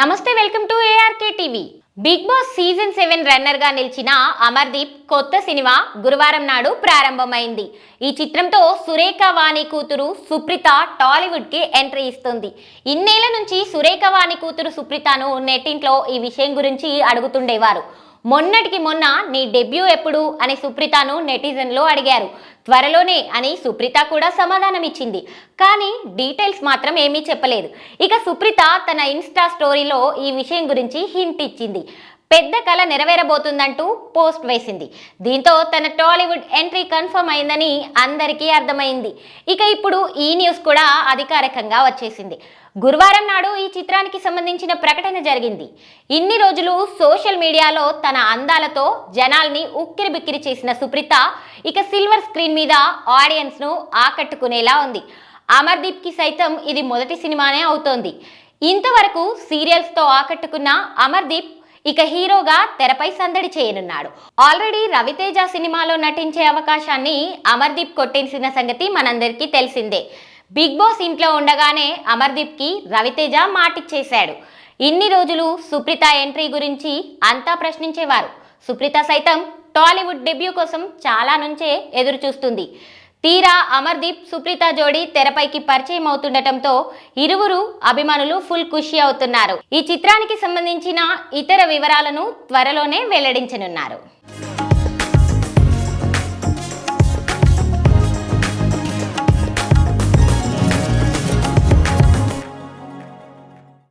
నమస్తే welcome to ARK TV Bigg Boss season seven రన్నర్గా నిలిచిన అమర్దీప్ కొత్త సినిమా గురువారం నాడు ప్రారంభమైంది. ఈ చిత్రంతో సురేఖ వాణి కూతురు సుప్రిత టాలీవుడ్కి ఎంట్రీ ఇస్తుంది. ఇన్నేళ్ళ నుంచి సురేఖ వాణి కూతురు సుప్రితను నెట్టింట్లో ఈ విషయం గురించి అడుగుతుండేవారు. మొన్నటికి మొన్న నీ డెబ్యూ ఎప్పుడు? అని సుప్రీతను నెటిజన్లో అడిగారు. త్వరలోనే అని సుప్రీత కూడా సమాధానం ఇచ్చింది కానీ డీటెయిల్స్ మాత్రం ఏమీ చెప్పలేదు. ఇక సుప్రీత తన ఇన్స్టా స్టోరీలో ఈ విషయం గురించి హింట్ ఇచ్చింది. పెద్ద కళ నెరవేరబోతుందంటూ పోస్ట్ వేసింది. దీంతో తన టాలీవుడ్ ఎంట్రీ కన్ఫర్మ్ అయిందని అందరికీ అర్థమైంది. ఇక ఇప్పుడు ఈ న్యూస్ కూడా అధికారికంగా వచ్చేసింది. గురువారం నాడు ఈ చిత్రానికి సంబంధించిన ప్రకటన జరిగింది. ఇన్ని రోజులు సోషల్ మీడియాలో తన అందాలతో జనాల్ని ఉక్కిరి బిక్కిరి చేసిన సుప్రీత ఇక సిల్వర్ స్క్రీన్ మీద ఆడియన్స్ను ఆకట్టుకునేలా ఉంది. అమర్దీప్కి సైతం ఇది మొదటి సినిమానే అవుతోంది. ఇంతవరకు సీరియల్స్తో ఆకట్టుకున్న అమర్దీప్ ఇక హీరోగా తెరపై సందడి చేయనున్నాడు. ఆల్రెడీ రవితేజ సినిమాలో నటించే అవకాశాన్ని అమర్దీప్ కొట్టేసిన సంగతి మనందరికీ తెలిసిందే. బిగ్ బాస్ ఇంట్లో ఉండగానే అమర్దీప్కి రవితేజ మాటిచ్చేశాడు. ఇన్ని రోజులు సుప్రీత ఎంట్రీ గురించి అంతా ప్రశ్నించేవారు. సుప్రీత సైతం టాలీవుడ్ డెబ్యూ కోసం చాలా నుంచే ఎదురు చూస్తుంది తీరా అమర్దీప్ సుప్రీత జోడీ తెరపైకి పరిచయం అవుతుండటంతో ఇరువురు అభిమానులు ఫుల్ ఖుషి అవుతున్నారు. ఈ చిత్రానికి సంబంధించిన ఇతర వివరాలను త్వరలోనే వెల్లడించనున్నారు.